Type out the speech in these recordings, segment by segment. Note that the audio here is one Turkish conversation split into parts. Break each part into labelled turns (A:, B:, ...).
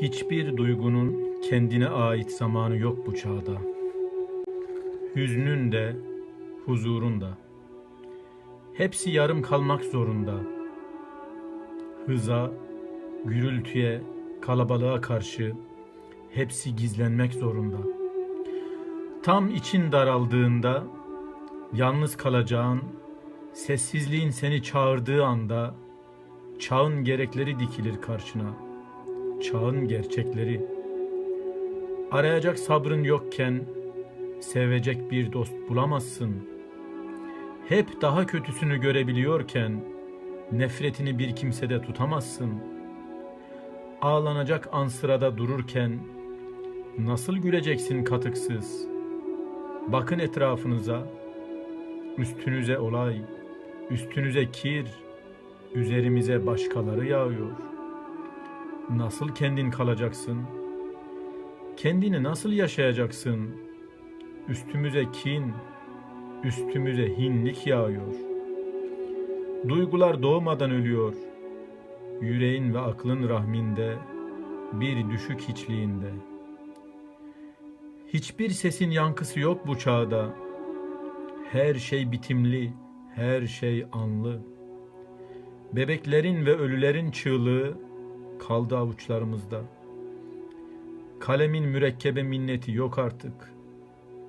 A: Hiçbir duygunun kendine ait zamanı yok bu çağda. Hüznün de, huzurun da. Hepsi yarım kalmak zorunda. Hıza, gürültüye, kalabalığa karşı hepsi gizlenmek zorunda. Tam için daraldığında, yalnız kalacağın, sessizliğin seni çağırdığı anda çağın gerekleri dikilir karşına. Çağın gerçekleri. Arayacak sabrın yokken sevecek bir dost bulamazsın. Hep daha kötüsünü görebiliyorken nefretini bir kimsede tutamazsın. Ağlanacak an sırada dururken nasıl güleceksin katıksız? Bakın etrafınıza, üstünüze olay, üstünüze kir, üzerimize başkaları yağıyor. Nasıl kendin kalacaksın? Kendini nasıl yaşayacaksın? Üstümüze kin, üstümüze hinlik yağıyor. Duygular doğmadan ölüyor. Yüreğin ve aklın rahminde, bir düşük hiçliğinde. Hiçbir sesin yankısı yok bu çağda. Her şey bitimli, her şey anlı. Bebeklerin ve ölülerin çığlığı kaldı avuçlarımızda. Kalemin mürekkebe minneti yok artık.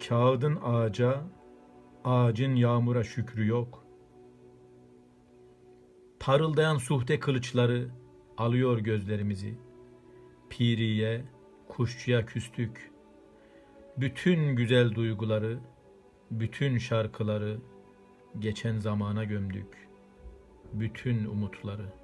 A: Kağıdın ağaca, ağacın yağmura şükrü yok. Parıldayan suhte kılıçları alıyor gözlerimizi. Piriye, kuşçuya küstük. Bütün güzel duyguları, bütün şarkıları geçen zamana gömdük. Bütün umutları.